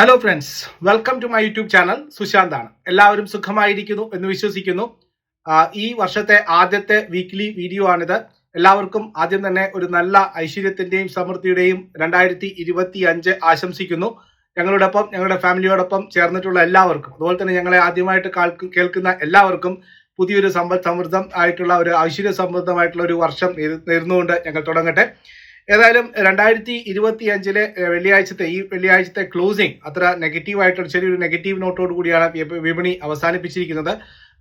Hello friends welcome to my YouTube channel Sushant ആണ് എല്ലാവരും സുഖമായിരിക്കുന്നു എന്ന് വിശ്വസിക്കുന്നു. ഈ വർഷത്തെ ആദ്യത്തെ വീക്ക്ലി വീഡിയോ ആണിത്. എല്ലാവർക്കും ആദ്യം തന്നെ ഒരു നല്ല ഐശ്വര്യത്തിന്റെയും സമൃദ്ധിയുടെയും രണ്ടായിരത്തി ഇരുപത്തി അഞ്ച് ആശംസിക്കുന്നു. ഞങ്ങളോടൊപ്പം ഞങ്ങളുടെ ഫാമിലിയോടൊപ്പം ചേർന്നിട്ടുള്ള എല്ലാവർക്കും അതുപോലെ തന്നെ ഞങ്ങളെ ആദ്യമായിട്ട് കേൾക്കുന്ന എല്ലാവർക്കും പുതിയൊരു സമ്പദ് സമൃദ്ധം ആയിട്ടുള്ള ഒരു ഐശ്വര്യ സമൃദ്ധമായിട്ടുള്ള ഒരു വർഷം നേരുന്നുകൊണ്ട് ഞങ്ങൾ തുടങ്ങട്ടെ. ഏതായാലും രണ്ടായിരത്തി ഇരുപത്തി അഞ്ചിലെ വെള്ളിയാഴ്ചത്തെ ഈ വെള്ളിയാഴ്ചത്തെ ക്ലോസിംഗ് അത്ര നെഗറ്റീവ് ആയിട്ടുള്ള ചെറിയൊരു നെഗറ്റീവ് നോട്ടോട് കൂടിയാണ് വിപണി അവസാനിപ്പിച്ചിരിക്കുന്നത്.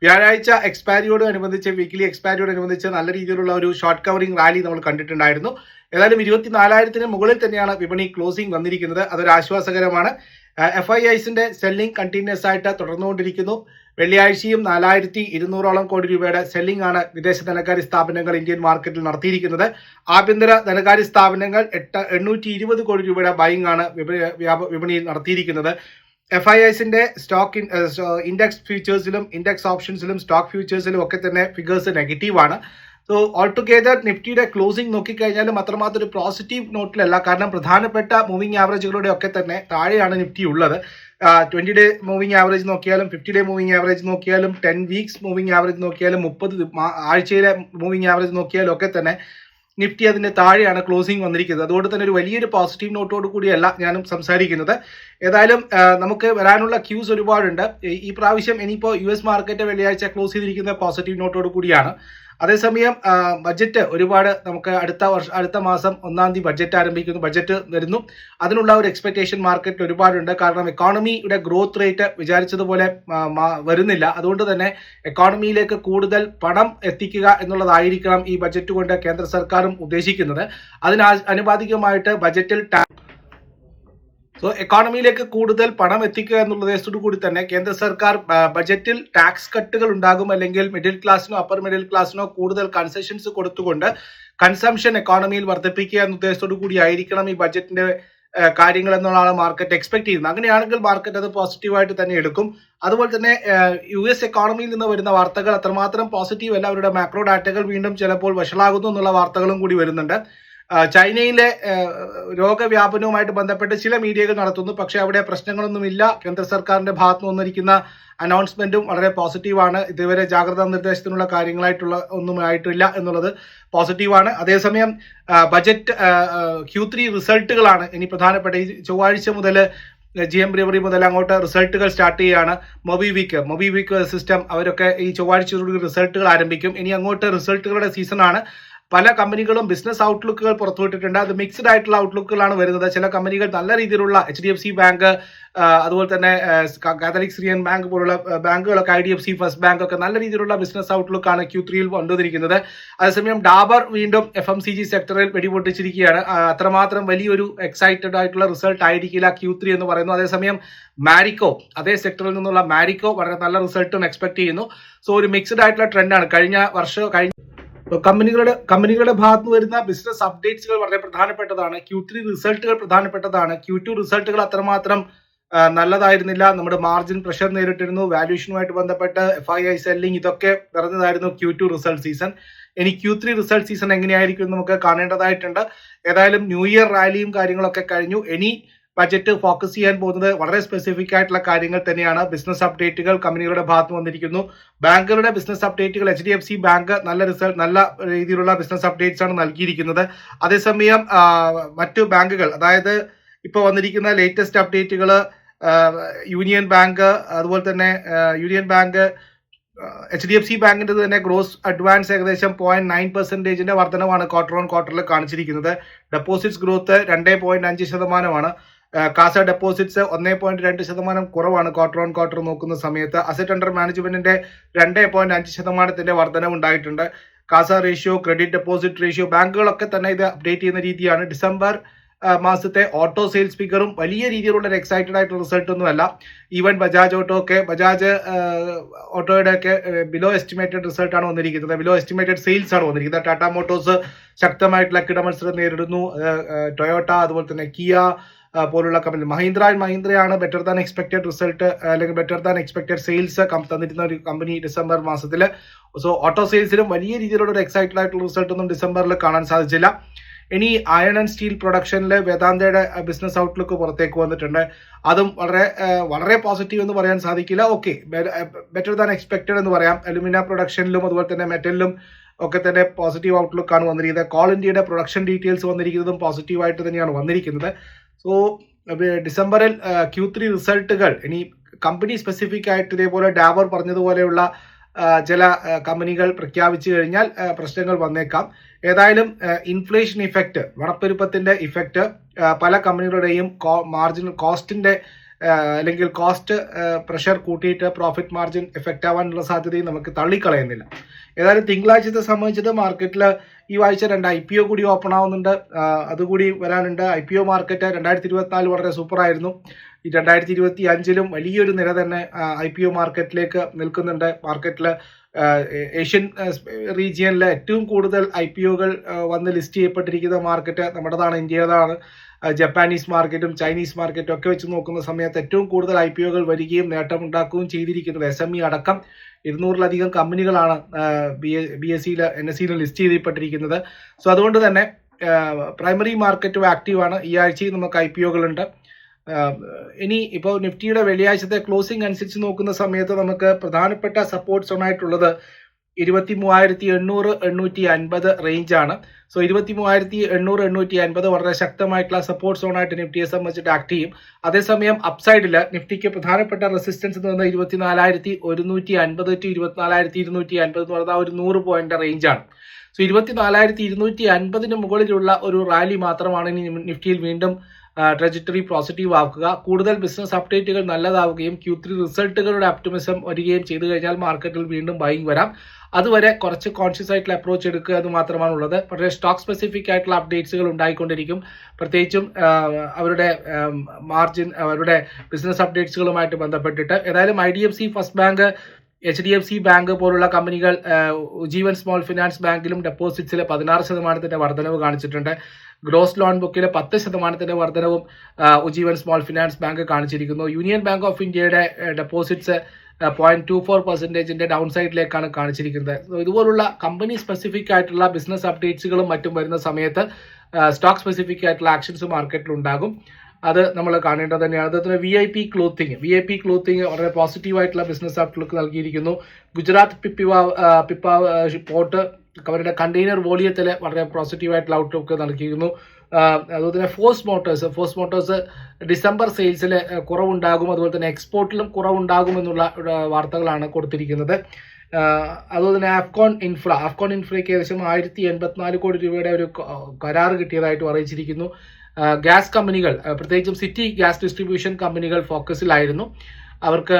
വ്യാഴാഴ്ച എക്സ്പയറിയോട് അനുബന്ധിച്ച് വീക്കിലി എക്സ്പയറിയോട് അനുബന്ധിച്ച് നല്ല രീതിയിലുള്ള ഒരു ഷോർട്ട് കവറിംഗ് റാലി നമ്മൾ കണ്ടിട്ടുണ്ടായിരുന്നു. ഏതായാലും ഇരുപത്തിനാലായിരത്തിന് മുകളിൽ തന്നെയാണ് വിപണി ക്ലോസിംഗ് വന്നിരിക്കുന്നത്. അതൊരു ആശ്വാസകരമാണ്. എഫ് ഐ ഐസിന്റെ സെല്ലിംഗ് കണ്ടിന്യൂസ് ആയിട്ട് തുടർന്നുകൊണ്ടിരിക്കുന്നു. വെള്ളിയാഴ്ചയും നാലായിരത്തി ഇരുന്നൂറോളം കോടി രൂപയുടെ സെല്ലിംഗ് ആണ് വിദേശ ധനകാര്യ സ്ഥാപനങ്ങൾ ഇന്ത്യൻ മാർക്കറ്റിൽ നടത്തിയിരിക്കുന്നത്. ആഭ്യന്തര ധനകാര്യ സ്ഥാപനങ്ങൾ എട്ട് എണ്ണൂറ്റി ഇരുപത് കോടി രൂപയുടെ ബൈങ് ആണ് വിപണിയിൽ നടത്തിയിരിക്കുന്നത്. എഫ് ഐ എസിന്റെ സ്റ്റോക്ക് ഇൻഡെക്സ് ഫ്യൂച്ചേഴ്സിലും ഇൻഡെക്സ് ഓപ്ഷൻസിലും സ്റ്റോക്ക് ഫ്യൂച്ചേഴ്സിലും ഒക്കെ തന്നെ ഫിഗേഴ്സ് നെഗറ്റീവാണ് സോ ഓൾ ടുഗെദർ നിഫ്റ്റിയുടെ ക്ലോസിംഗ് നോക്കിക്കഴിഞ്ഞാലും അത്രമാത്രം ഒരു പോസിറ്റീവ് നോട്ടിലല്ല കാരണം പ്രധാനപ്പെട്ട മൂവിംഗ് ആവറേജുകളുടെ ഒക്കെ തന്നെ താഴെയാണ് നിഫ്റ്റി ഉള്ളത്. ട്വന്റി ഡേ മൂവിംഗ് ആവറേജ് നോക്കിയാലും ഫിഫ്റ്റി ഡേ മൂവിംഗ് ആവറേജ് നോക്കിയാലും ടെൻ വീക്സ് മൂവിംഗ് ആവറേജ് നോക്കിയാലും മുപ്പത് ആഴ്ചയിലെ മൂവിംഗ് ആവറേജ് നോക്കിയാലും ഒക്കെ തന്നെ നിഫ്റ്റി അതിന്റെ താഴെയാണ് ക്ലോസിംഗ് വന്നിരിക്കുന്നത്. അതുകൊണ്ട് തന്നെ ഒരു വലിയൊരു പോസിറ്റീവ് നോട്ടോട് കൂടിയല്ല ഞാനും സംസാരിക്കുന്നത്. ഏതായാലും നമുക്ക് വരാനുള്ള ക്യൂസ് ഒരുപാടുണ്ട്. ഈ പ്രാവശ്യം ഇനിയിപ്പോൾ യു എസ് മാർക്കറ്റ് വെള്ളിയാഴ്ച ക്ലോസ് ചെയ്തിരിക്കുന്ന പോസിറ്റീവ് നോട്ടോട് കൂടിയാണ്. അതേസമയം ബഡ്ജറ്റ് ഒരുപാട് നമുക്ക് അടുത്ത വർഷം അടുത്ത മാസം ഒന്നാം തീയതി ബജറ്റ് ആരംഭിക്കുന്നു ബഡ്ജറ്റ് വരുന്നു. അതിനുള്ള ഒരു എക്സ്പെക്ടേഷൻ മാർക്കറ്റിൽ ഒരുപാടുണ്ട്. കാരണം എക്കോണമിയുടെ ഗ്രോത്ത് റേറ്റ് വിചാരിച്ചതുപോലെ വരുന്നില്ല. അതുകൊണ്ട് തന്നെ എക്കോണമിയിലേക്ക് കൂടുതൽ പണം എത്തിക്കുക എന്നുള്ളതായിരിക്കണം ഈ ബഡ്ജറ്റ് കൊണ്ട് കേന്ദ്ര സർക്കാരും ഉദ്ദേശിക്കുന്നത്. അതിന് ആ- അനുപാതികമായിട്ട് ബജറ്റിൽ ടാ- സോ എക്കോണമിയിലേക്ക് കൂടുതൽ പണം എത്തിക്കുക എന്നുള്ള ഉദ്ദേശത്തോടു കൂടി തന്നെ കേന്ദ്ര സർക്കാർ ബജറ്റിൽ ടാക്സ് കട്ടുകൾ ഉണ്ടാകും അല്ലെങ്കിൽ മിഡിൽ ക്ലാസ്സിനോ അപ്പർ മിഡിൽ ക്ലാസ്സിനോ കൂടുതൽ കൺസെഷൻസ് കൊടുത്തുകൊണ്ട് കൺസംഷൻ എക്കോണമിയിൽ വർദ്ധിപ്പിക്കുക എന്ന ഉദ്ദേശത്തോടു കൂടി ആയിരിക്കണം ഈ ബജറ്റിന്റെ കാര്യങ്ങൾ എന്നുള്ളതാണ് മാർക്കറ്റ് എക്സ്പെക്ട് ചെയ്യുന്നത്. അങ്ങനെയാണെങ്കിൽ മാർക്കറ്റ് അത് പോസിറ്റീവായിട്ട് തന്നെ എടുക്കും. അതുപോലെ തന്നെ യു എസ് എക്കോണമിയിൽ നിന്ന് വരുന്ന വാർത്തകൾ അത്രമാത്രം പോസിറ്റീവ് അല്ല. അവരുടെ മാക്രോ ഡാറ്റകൾ വീണ്ടും ചിലപ്പോൾ വഷളാകുന്നു എന്നുള്ള വാർത്തകളും കൂടി വരുന്നുണ്ട്. ചൈനയിലെ രോഗവ്യാപനവുമായിട്ട് ബന്ധപ്പെട്ട് ചില മീഡിയകൾ നടത്തുന്നു. പക്ഷേ അവിടെ പ്രശ്നങ്ങളൊന്നുമില്ല. കേന്ദ്ര സർക്കാരിന്റെ ഭാഗത്ത് വന്നിരിക്കുന്ന അനൗൺസ്മെന്റും വളരെ പോസിറ്റീവാണ്. ഇതുവരെ ജാഗ്രതാ നിർദ്ദേശത്തിനുള്ള കാര്യങ്ങളായിട്ടുള്ള ഒന്നും ആയിട്ടില്ല എന്നുള്ളത് പോസിറ്റീവാണ്. അതേസമയം ബജറ്റ് ക്യൂ ത്രീ റിസൾട്ടുകളാണ്. ഇനി പ്രധാനപ്പെട്ട ഈ ചൊവ്വാഴ്ച മുതൽ ജി എം ബ്രിവറി മുതൽ അങ്ങോട്ട് റിസൾട്ടുകൾ സ്റ്റാർട്ട് ചെയ്യുകയാണ് MobiKwik MobiKwik system അവരൊക്കെ ഈ ചൊവ്വാഴ്ചയോടുകൂടി റിസൾട്ടുകൾ ആരംഭിക്കും. ഇനി അങ്ങോട്ട് റിസൾട്ടുകളുടെ സീസണാണ്. പല കമ്പനികളും ബിസിനസ് ഔട്ട്ലുക്കുകൾ പുറത്തുവിട്ടിട്ടുണ്ട്. അത് മിക്സ്ഡ് ആയിട്ടുള്ള ഔട്ട്ലുക്കുകളാണ് വരുന്നത്. ചില കമ്പനികൾ നല്ല രീതിയിലുള്ള H D F C bank അതുപോലെ തന്നെ കാത്തലിക് സിറിയൻ ബാങ്ക് പോലുള്ള ബാങ്കുകളൊക്കെ I D F C first bank ഒക്കെ നല്ല രീതിയിലുള്ള ബിസിനസ് ഔട്ട്ലുക്കാണ് ക്യൂ ത്രീയിൽ കൊണ്ടുവന്നിരിക്കുന്നത് അതേസമയം ഡാബർ വീണ്ടും എഫ് എം സി ജി സെക്ടറിൽ വെടിപൊട്ടിച്ചിരിക്കുകയാണ്. അത്രമാത്രം വലിയൊരു എക്സൈറ്റഡ് ആയിട്ടുള്ള റിസൾട്ട് ആയിരിക്കില്ല ക്യൂ ത്രീ എന്ന് പറയുന്നു. അതേസമയം മാരിക്കോ അതേ സെക്ടറിൽ നിന്നുള്ള മാരിക്കോ വളരെ നല്ല റിസൾട്ടും എക്സ്പെക്ട് ചെയ്യുന്നു. സോ ഒരു മിക്സ്ഡ് ആയിട്ടുള്ള ട്രെൻഡാണ് കഴിഞ്ഞ വർഷം കഴിഞ്ഞ കമ്പനികളുടെ കമ്പനികളുടെ ഭാഗത്ത് നിന്ന് വരുന്ന ബിസിനസ് അപ്ഡേറ്റ്സുകൾ വളരെ പ്രധാനപ്പെട്ടതാണ്. ക്യൂ ത്രീ റിസൾട്ടുകൾ പ്രധാനപ്പെട്ടതാണ്. ക്യൂ ടു റിസൾട്ടുകൾ അത്രമാത്രം നല്ലതായിരുന്നില്ല. നമ്മുടെ മാർജിൻ പ്രഷർ നേരിട്ടിരുന്നു. വാല്യൂഷനുമായിട്ട് ബന്ധപ്പെട്ട് എഫ് ഐ ഐ സെല്ലിംഗ് ഇതൊക്കെ നിറഞ്ഞതായിരുന്നു ക്യൂ ടു റിസൾട്ട് സീസൺ ഇനി ക്യൂ ത്രീ റിസൾട്ട് സീസൺ എങ്ങനെയായിരിക്കും നമുക്ക് കാണേണ്ടതായിട്ടുണ്ട്. ഏതായാലും ന്യൂ ഇയർ റാലിയും കാര്യങ്ങളൊക്കെ കഴിഞ്ഞു. ഇനി ബജറ്റ് ഫോക്കസ് ചെയ്യാൻ പോകുന്നത് വളരെ സ്പെസിഫിക് ആയിട്ടുള്ള കാര്യങ്ങൾ തന്നെയാണ്. ബിസിനസ് അപ്ഡേറ്റുകൾ കമ്പനികളുടെ ഭാഗത്ത് വന്നിരിക്കുന്നു. ബാങ്കുകളുടെ ബിസിനസ് അപ്ഡേറ്റുകൾ H D F C Bank നല്ല റിസൾട്ട് നല്ല രീതിയിലുള്ള ബിസിനസ് അപ്ഡേറ്റ്സ് ആണ് നൽകിയിരിക്കുന്നത്. അതേസമയം മറ്റു ബാങ്കുകൾ അതായത് ഇപ്പോൾ വന്നിരിക്കുന്ന ലേറ്റസ്റ്റ് അപ്ഡേറ്റുകൾ യൂണിയൻ ബാങ്ക് അതുപോലെ തന്നെ union bank H D F C ബാങ്കിന്റെ തന്നെ ഗ്രോസ് അഡ്വാൻസ് ഏകദേശം പോയിന്റ് നയൻ പെർസെന്റേജിന്റെ വർധനമാണ് ക്വാർട്ടർ ഓൺ ക്വാർട്ടറിൽ കാണിച്ചിരിക്കുന്നത്. ഡെപ്പോസിറ്റ്സ് ഗ്രോത്ത് രണ്ടേ പോയിന്റ് അഞ്ച് ശതമാനമാണ്. കാസ ഡെപ്പോസിറ്റ്സ് ഒന്നേ പോയിന്റ് രണ്ട് ശതമാനം കുറവാണ് ക്വാർട്ടർ ഓൺ ക്വാർട്ടർ നോക്കുന്ന സമയത്ത്. അസറ്റ് അണ്ടർ മാനേജ്മെന്റിന്റെ രണ്ടേ പോയിന്റ് അഞ്ച് ശതമാനത്തിന്റെ വർധനവ് ഉണ്ടായിട്ടുണ്ട്. CASA ratio credit deposit ratio ബാങ്കുകളൊക്കെ തന്നെ ഇത് അപ്ഡേറ്റ് ചെയ്യുന്ന രീതിയാണ്. ഡിസംബർ മാസത്തെ ഓട്ടോ സെയിൽസ് ഫിഗറും വലിയ രീതിയിലുള്ള ഒരു എക്സൈറ്റഡ് ആയിട്ടുള്ള റിസൾട്ട് ഒന്നുമല്ല ഈവൻ ബജാജ് ഓട്ടോ ഒക്കെ ബജാജ് ഓട്ടോയുടെ ഒക്കെ ബിലോ എസ്റ്റിമേറ്റഡ് റിസൾട്ട് ആണ് വന്നിരിക്കുന്നത്. ബിലോ എസ്റ്റിമേറ്റഡ് സെയിൽസ് ആണ് വന്നിരിക്കുന്നത്. ടാറ്റ മോട്ടോഴ്സ് ശക്തമായിട്ടുള്ള കിടമത്സരം നേരിടുന്നു. ടൊയോട്ട അതുപോലെ തന്നെ കിയ പോലുള്ള കമ്പനി മഹീന്ദ്ര ആൻഡ് മഹീന്ദ്രയാണ് ബെറ്റർ ദാൻ എക്സ്പെക്റ്റഡ് റിസൾട്ട് അല്ലെങ്കിൽ ബെറ്റർ ദാൻ എക്സ്പെക്റ്റഡ് സെയിൽസ് തന്നിരുന്ന ഒരു കമ്പനി ഡിസംബർ മാസത്തിൽ സോ ഓട്ടോ സെയിൽസിലും വലിയ രീതിയിലുള്ള ഒരു എക്സൈറ്റഡ് ആയിട്ടുള്ള റിസൾട്ട് ഒന്നും ഡിസംബറിൽ കാണാൻ സാധിച്ചില്ല. ഇനി അയൺ ആൻഡ് സ്റ്റീൽ പ്രൊഡക്ഷനിൽ വേദാന്തയുടെ ബിസിനസ് ഔട്ട്ലുക്ക് പുറത്തേക്ക് വന്നിട്ടുണ്ട്. അതും വളരെ വളരെ പോസിറ്റീവ് എന്ന് പറയാൻ സാധിക്കില്ല. ഓക്കെ ബെറ്റർ ദാൻ എക്സ്പെക്റ്റഡ് എന്ന് പറയാം. അലുമിന പ്രൊഡക്ഷനിലും അതുപോലെ തന്നെ മെറ്റലിലും ഒക്കെ തന്നെ പോസിറ്റീവ് ഔട്ട്ലുക്കാണ് വന്നിരിക്കുന്നത്. കോൾ ഇന്ത്യയുടെ പ്രൊഡക്ഷൻ ഡീറ്റെയിൽസ് വന്നിരിക്കുന്നതും പോസിറ്റീവായിട്ട് തന്നെയാണ് വന്നിരിക്കുന്നത്. സോ ഡിസംബറിൽ ക്യൂ ത്രീ റിസൾട്ടുകൾ ഇനി കമ്പനി സ്പെസിഫിക് ആയിട്ട് ഇതേപോലെ ഡാബർ പറഞ്ഞതുപോലെയുള്ള ചില കമ്പനികൾ പ്രഖ്യാപിച്ചു കഴിഞ്ഞാൽ പ്രശ്നങ്ങൾ വന്നേക്കാം. ഏതായാലും ഇൻഫ്ലേഷൻ ഇഫക്റ്റ് വടപ്പെരുപ്പത്തിന്റെ ഇഫക്റ്റ് പല കമ്പനികളുടെയും മാർജിനൽ കോസ്റ്റിന്റെ അല്ലെങ്കിൽ കോസ്റ്റ് പ്രഷർ കൂട്ടിയിട്ട് പ്രോഫിറ്റ് മാർജിൻ എഫക്റ്റ് ആവാനുള്ള സാധ്യതയും നമുക്ക് തള്ളിക്കളയുന്നില്ല. ഏതായാലും തിങ്കളാഴ്ചത്തെ സംബന്ധിച്ചത് മാർക്കറ്റിൽ ഈ ആഴ്ച രണ്ട് ഐ പി ഒ കൂടി ഓപ്പൺ ആവുന്നുണ്ട്. അതുകൂടി വരാനുണ്ട്. ഐ പി ഒ മാർക്കറ്റ് രണ്ടായിരത്തി ഇരുപത്തിനാല് വളരെ സൂപ്പർ ആയിരുന്നു. ഈ രണ്ടായിരത്തി ഇരുപത്തി അഞ്ചിലും വലിയൊരു നിര തന്നെ ഐ പി ഒ മാർക്കറ്റിലേക്ക് നിൽക്കുന്നുണ്ട്. മാർക്കറ്റിൽ ഏഷ്യൻ റീജിയനിലെ ഏറ്റവും കൂടുതൽ ഐ പി ഒകൾ വന്ന് ലിസ്റ്റ് ചെയ്യപ്പെട്ടിരിക്കുന്ന മാർക്കറ്റ് നമ്മുടേതാണ് ഇന്ത്യയുടേതാണ്. ജപ്പാനീസ് മാർക്കറ്റും ചൈനീസ് മാർക്കറ്റും ഒക്കെ വെച്ച് നോക്കുന്ന സമയത്ത് ഏറ്റവും കൂടുതൽ ഐ പി ഒകൾ വരികയും നേട്ടമുണ്ടാക്കുകയും ചെയ്തിരിക്കുന്നത് എസ് എം ഇ അടക്കം ഇരുന്നൂറിലധികം കമ്പനികളാണ് ബി എസ് സിയിൽ എൻ എസ് സിയിൽ ലിസ്റ്റ് ചെയ്യപ്പെട്ടിരിക്കുന്നത് സോ അതുകൊണ്ട് തന്നെ പ്രൈമറി മാർക്കറ്റും ആക്റ്റീവാണ് ഈ ആഴ്ചയും നമുക്ക് ഐ പി ഒകളുണ്ട്. ഇനി ഇപ്പോൾ നിഫ്റ്റിയുടെ വെള്ളിയാഴ്ചത്തെ ക്ലോസിംഗ് അനുസരിച്ച് നോക്കുന്ന സമയത്ത് നമുക്ക് പ്രധാനപ്പെട്ട സപ്പോർട്ട് ആയിട്ടുള്ളത് ഇരുപത്തി മൂവായിരത്തി എണ്ണൂറ് എണ്ണൂറ്റി അൻപത് റേഞ്ചാണ്. സോ ഇരുപത്തി മൂവായിരത്തി എണ്ണൂറ് എണ്ണൂറ്റി അൻപത് വളരെ ശക്തമായിട്ടുള്ള സപ്പോർട്ട് സോണായിട്ട് നിഫ്റ്റിയെ സംബന്ധിച്ചിട്ട് ആക്ട് ചെയ്യും. അതേസമയം അപ്സൈഡിൽ നിഫ്റ്റിക്ക് പ്രധാനപ്പെട്ട റെസിസ്റ്റൻസ് എന്ന് പറയുന്നത് ഇരുപത്തിനാലായിരത്തി ഒരുന്നൂറ്റി അൻപത് ടു ഇരുപത്തിനാലായിരത്തി ഇരുന്നൂറ്റി അൻപത് എന്ന് പറയുന്ന ഒരു നൂറ് പോയിന്റ് റേഞ്ചാണ് സോ ഇരുപത്തിനാലായിരത്തി ഇരുന്നൂറ്റി അൻപതിന് മുകളിലുള്ള ഒരു റാലി മാത്രമാണ് ഇനി നിഫ്റ്റിയിൽ വീണ്ടും ട്രജറ്ററി പോസിറ്റീവ് ആക്കുക. കൂടുതൽ ബിസിനസ് അപ്ഡേറ്റുകൾ നല്ലതാവുകയും ക്യൂ ത്രീ റിസൾട്ടുകളുടെ ഒപ്റ്റിമിസം വരികയും ചെയ്തു കഴിഞ്ഞാൽ മാർക്കറ്റിൽ വീണ്ടും ബൈങ് വരാം. അതുവരെ കുറച്ച് കോൺഷ്യസ് ആയിട്ടുള്ള അപ്രോച്ച് എടുക്കുക എന്ന് മാത്രമാണ് ഉള്ളത്. പക്ഷേ സ്റ്റോക്ക് സ്പെസിഫിക് ആയിട്ടുള്ള അപ്ഡേറ്റ്സുകൾ ഉണ്ടായിക്കൊണ്ടിരിക്കും. പ്രത്യേകിച്ചും അവരുടെ മാർജിൻ അവരുടെ ബിസിനസ് അപ്ഡേറ്റ്സുകളുമായിട്ട് ബന്ധപ്പെട്ടിട്ട്. ഏതായാലും I D F C First Bank H D F C Bank പോലുള്ള കമ്പനികൾ ഉജീവൻ ജീവൻ സ്മോൾ ഫിനാൻസ് ബാങ്കിലും ഡെപ്പോസിറ്റ്സിലെ പതിനാറ് ശതമാനത്തിന്റെ വർധനവ് കാണിച്ചിട്ടുണ്ട്. ഗ്രോസ് ലോൺ ബുക്കിലെ പത്ത് ശതമാനത്തിന്റെ വർധനവും ഉജീവൻ സ്മോൾ ഫിനാൻസ് ബാങ്ക് കാണിച്ചിരിക്കുന്നു. യൂണിയൻ ബാങ്ക് ഓഫ് ഇന്ത്യയുടെ ഡെപ്പോസിറ്റ്സ് പോയിന്റ് ടു ഫോർ പെർസെന്റേജിന്റെ ഡൗൺ സൈഡിലേക്കാണ് കാണിച്ചിരിക്കുന്നത്. ഇതുപോലുള്ള കമ്പനി സ്പെസിഫിക് ആയിട്ടുള്ള ബിസിനസ് അപ്ഡേറ്റ്സുകളും മറ്റും വരുന്ന സമയത്ത് സ്റ്റോക്ക് സ്പെസിഫിക് ആയിട്ടുള്ള ആക്ഷൻസ് മാർക്കറ്റിൽ ഉണ്ടാകും. അത് നമ്മൾ കാണേണ്ടത് തന്നെയാണ്. അതുപോലെ V I P Clothing V I P Clothing വളരെ പോസിറ്റീവ് ആയിട്ടുള്ള ബിസിനസ് ഔട്ട്ലുക്ക് നൽകിയിരിക്കുന്നു. ഗുജറാത്ത് പിപ്പിവ പിപ്പ പിപ്പാവ് പോർട്ട് അവരുടെ കണ്ടെയ്നർ വോളിയത്തിൽ വളരെ പോസിറ്റീവ് ആയിട്ടുള്ള ഔട്ട്ലുക്ക് നൽകിയിരുന്നു. അതുപോലെ തന്നെ Force Motors Force Motors December സെയിൽസിൽ കുറവുണ്ടാകും. അതുപോലെ തന്നെ എക്സ്പോർട്ടിലും കുറവുണ്ടാകും എന്നുള്ള വാർത്തകളാണ് കൊടുത്തിരിക്കുന്നത്. അതുപോലെ തന്നെ ആഫ്കോൺ ഇൻഫ്ര ആഫ്കോൺ ഇൻഫ്രയ്ക്ക് ഏകദേശം ആയിരത്തി എൺപത്തിനാല് കോടി രൂപയുടെ ഒരു കരാർ കിട്ടിയതായിട്ട് അറിയിച്ചിരിക്കുന്നു. ഗ്യാസ് കമ്പനികൾ പ്രത്യേകിച്ചും സിറ്റി ഗ്യാസ് ഡിസ്ട്രിബ്യൂഷൻ കമ്പനികൾ ഫോക്കസിലായിരുന്നു. അവർക്ക്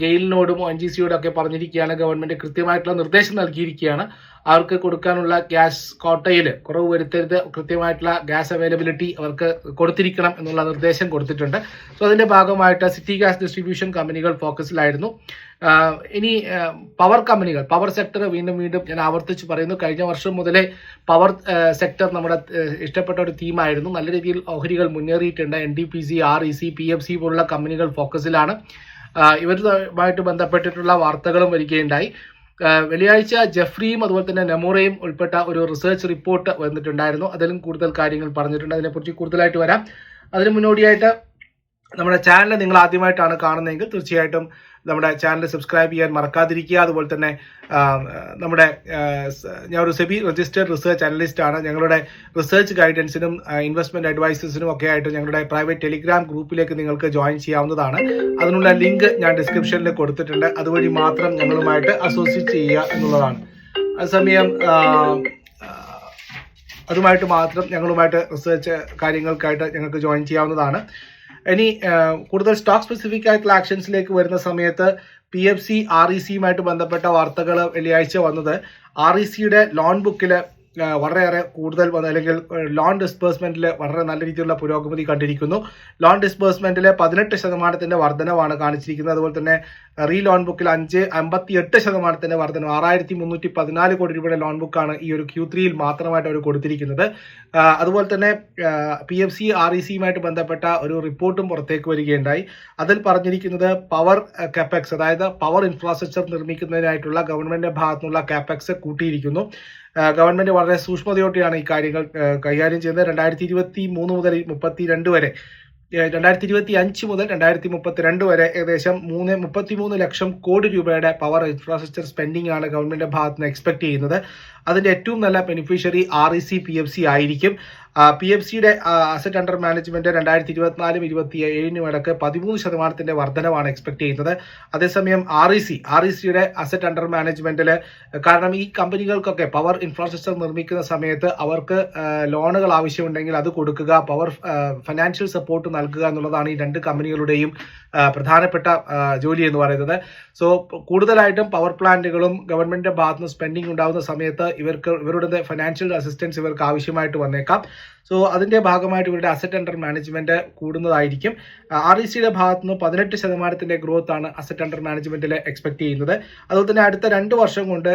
ഗെയിലിനോടും എൻ ജി സിയോടും ഒക്കെ പറഞ്ഞിരിക്കുകയാണ് ഗവൺമെന്റ് കൃത്യമായിട്ടുള്ള നിർദ്ദേശം നൽകിയിരിക്കുകയാണ്. അവർക്ക് കൊടുക്കാനുള്ള ഗ്യാസ് കോട്ടയിൽ കുറവ് വരുത്തരുത് കൃത്യമായിട്ടുള്ള ഗ്യാസ് അവൈലബിലിറ്റി അവർക്ക് കൊടുത്തിരിക്കണം എന്നുള്ള നിർദ്ദേശം കൊടുത്തിട്ടുണ്ട്. സോ അതിന്റെ ഭാഗമായിട്ട് സിറ്റി ഗ്യാസ് ഡിസ്ട്രിബ്യൂഷൻ കമ്പനികൾ ഫോക്കസിലായിരുന്നു. ഇനി പവർ കമ്പനികൾ പവർ സെക്ടർ വീണ്ടും വീണ്ടും ഞാൻ ആവർത്തിച്ച് പറയുന്നു. കഴിഞ്ഞ വർഷം മുതലേ പവർ സെക്ടർ നമ്മുടെ ഇഷ്ടപ്പെട്ട ഒരു തീമായിരുന്നു നല്ല രീതിയിൽ ഓഹരികൾ മുന്നേറിയിട്ടുണ്ട്. N D P C R E C P F C പോലുള്ള കമ്പനികൾ ഫോക്കസിലാണ് ഇവരുമായിട്ട് ബന്ധപ്പെട്ടിട്ടുള്ള വാർത്തകളും വരികയുണ്ടായി. വെള്ളിയാഴ്ച ജെഫ്രിയും അതുപോലെ തന്നെ നെമോറയും ഉൾപ്പെട്ട ഒരു റിസർച്ച് റിപ്പോർട്ട് വന്നിട്ടുണ്ടായിരുന്നു. അതിലും കൂടുതൽ കാര്യങ്ങൾ പറഞ്ഞിട്ടുണ്ട്. അതിനെക്കുറിച്ച് കൂടുതലായിട്ട് വരാം. അതിന് മുന്നോടിയായിട്ട് നമ്മുടെ ചാനൽ നിങ്ങൾ ആദ്യമായിട്ടാണ് കാണുന്നതെങ്കിൽ തീർച്ചയായിട്ടും നമ്മുടെ ചാനൽ സബ്സ്ക്രൈബ് ചെയ്യാൻ മറക്കാതിരിക്കുക. അതുപോലെ തന്നെ നമ്മുടെ ഞാൻ ഒരു സെബി രജിസ്റ്റേഡ് റിസർച്ച് അനലിസ്റ്റ് ആണ്. ഞങ്ങളുടെ റിസർച്ച് ഗൈഡൻസിനും ഇൻവെസ്റ്റ്മെന്റ് അഡ്വൈസസിനും ഒക്കെ ആയിട്ട് ഞങ്ങളുടെ പ്രൈവറ്റ് ടെലിഗ്രാം ഗ്രൂപ്പിലേക്ക് നിങ്ങൾക്ക് ജോയിൻ ചെയ്യാവുന്നതാണ്. അതിനുള്ള ലിങ്ക് ഞാൻ ഡിസ്ക്രിപ്ഷനിൽ കൊടുത്തിട്ടുണ്ട്. അതുവഴി മാത്രം ഞങ്ങളുമായിട്ട് അസോസിയേറ്റ് ചെയ്യുക എന്നുള്ളതാണ്. അതേസമയം അതുമായിട്ട് മാത്രം ഞങ്ങളുമായിട്ട് റിസർച്ച് കാര്യങ്ങൾക്കായിട്ട് ഞങ്ങൾക്ക് ജോയിൻ ചെയ്യാവുന്നതാണ്. ഇനി കൂടുതൽ സ്റ്റോക്ക് സ്പെസിഫിക് ആയിട്ടുള്ള ആക്ഷൻസിലേക്ക് വരുന്ന സമയത്ത് P F C R E സിയുമായിട്ട് ബന്ധപ്പെട്ട വാർത്തകൾ വെള്ളിയാഴ്ച വന്നത് ആർ ഇ സിയുടെ ലോൺ ബുക്കിൽ വളരെയേറെ കൂടുതൽ അല്ലെങ്കിൽ ലോൺ ഡിസ്ബേഴ്സ്മെന്റിൽ വളരെ നല്ല രീതിയിലുള്ള പുരോഗതി കണ്ടിരിക്കുന്നു. ലോൺ ഡിസ്ബേഴ്സ്മെന്റിലെ പതിനെട്ട് ശതമാനത്തിന്റെ വർധനവാണ് കാണിച്ചിരിക്കുന്നത്. അതുപോലെ തന്നെ റീ ലോൺ ബുക്കിൽ അഞ്ച് അമ്പത്തി എട്ട് ശതമാനത്തിന്റെ വർധനം ആറായിരത്തി മുന്നൂറ്റി പതിനാല് കോടി രൂപയുടെ ലോൺ ബുക്കാണ് ഈ ഒരു ക്യൂ ത്രീയിൽ മാത്രമായിട്ട് അവർ കൊടുത്തിരിക്കുന്നത്. അതുപോലെ തന്നെ P F C R E സിയുമായിട്ട് ബന്ധപ്പെട്ട ഒരു റിപ്പോർട്ടും പുറത്തേക്ക് വരികയുണ്ടായി. അതിൽ പറഞ്ഞിരിക്കുന്നത് പവർ കാപ്പക്സ് അതായത് പവർ ഇൻഫ്രാസ്ട്രക്ചർ നിർമ്മിക്കുന്നതിനായിട്ടുള്ള ഗവൺമെന്റിന്റെ ഭാഗത്തുനിന്നുള്ള കാപ്പക്സ് കൂട്ടിയിരിക്കുന്നു. ഗവൺമെന്റ് വളരെ സൂക്ഷ്മതയോടെയാണ് ഈ കാര്യങ്ങൾ കൈകാര്യം ചെയ്യുന്നത്. രണ്ടായിരത്തി ഇരുപത്തി മൂന്ന് മുതൽ മുപ്പത്തി രണ്ട് വരെ രണ്ടായിരത്തി ഇരുപത്തി അഞ്ച് മുതൽ രണ്ടായിരത്തി മുപ്പത്തിരണ്ട് വരെ ഏകദേശം മൂന്ന് മുപ്പത്തിമൂന്ന് ലക്ഷം കോടി രൂപയുടെ പവർ ഇൻഫ്രാസ്ട്രക്ചർ സ്പെൻഡിംഗ് ആണ് ഗവൺമെന്റിന്റെ ഭാഗത്ത് നിന്ന് എക്സ്പെക്ട് ചെയ്യുന്നത്. അതിന്റെ ഏറ്റവും നല്ല beneficiary R E C P F C ആയിരിക്കും. പി എഫ് സിയുടെ അസറ്റ് അണ്ടർ മാനേജ്മെന്റ് രണ്ടായിരത്തി ഇരുപത്തിനാലും ഇരുപത്തി ഏഴിനും ഇടയ്ക്ക് പതിമൂന്ന് ശതമാനത്തിന്റെ വർധനവാണ് എക്സ്പെക്ട് ചെയ്യുന്നത്. അതേസമയം R E C R E സിയുടെ അസറ്റ് അണ്ടർ മാനേജ്മെന്റിൽ കാരണം ഈ കമ്പനികൾക്കൊക്കെ പവർ ഇൻഫ്രാസ്ട്രക്ചർ നിർമ്മിക്കുന്ന സമയത്ത് അവർക്ക് ലോണുകൾ ആവശ്യമുണ്ടെങ്കിൽ അത് കൊടുക്കുക പവർ ഫിനാൻഷ്യൽ സപ്പോർട്ട് നൽകുക എന്നുള്ളതാണ് ഈ രണ്ട് കമ്പനികളുടെയും പ്രധാനപ്പെട്ട ജോലി എന്ന് പറയുന്നത്. സോ കൂടുതലായിട്ടും പവർ പ്ലാന്റുകളും ഗവൺമെന്റിന്റെ ഭാഗത്തുനിന്ന് സ്പെൻഡിങ് ഉണ്ടാകുന്ന സമയത്ത് ഇവർക്ക് ഇവരുടെ ഫിനാൻഷ്യൽ അസിസ്റ്റൻസ് ഇവർക്ക് ആവശ്യമായിട്ട് വന്നേക്കാം. സോ അതിന്റെ ഭാഗമായിട്ട് ഇവരുടെ അസറ്റ് അണ്ടർ മാനേജ്മെന്റ് കൂടുന്നതായിരിക്കും. ആർ ഇ സിയുടെ ഭാഗത്തു നിന്ന് പതിനെട്ട് ശതമാനത്തിന്റെ ഗ്രോത്ത് ആണ് അസറ്റ് അണ്ടർ മാനേജ്മെന്റിൽ എക്സ്പെക്ട് ചെയ്യുന്നത്. അതുപോലെ തന്നെ അടുത്ത രണ്ട് വർഷം കൊണ്ട്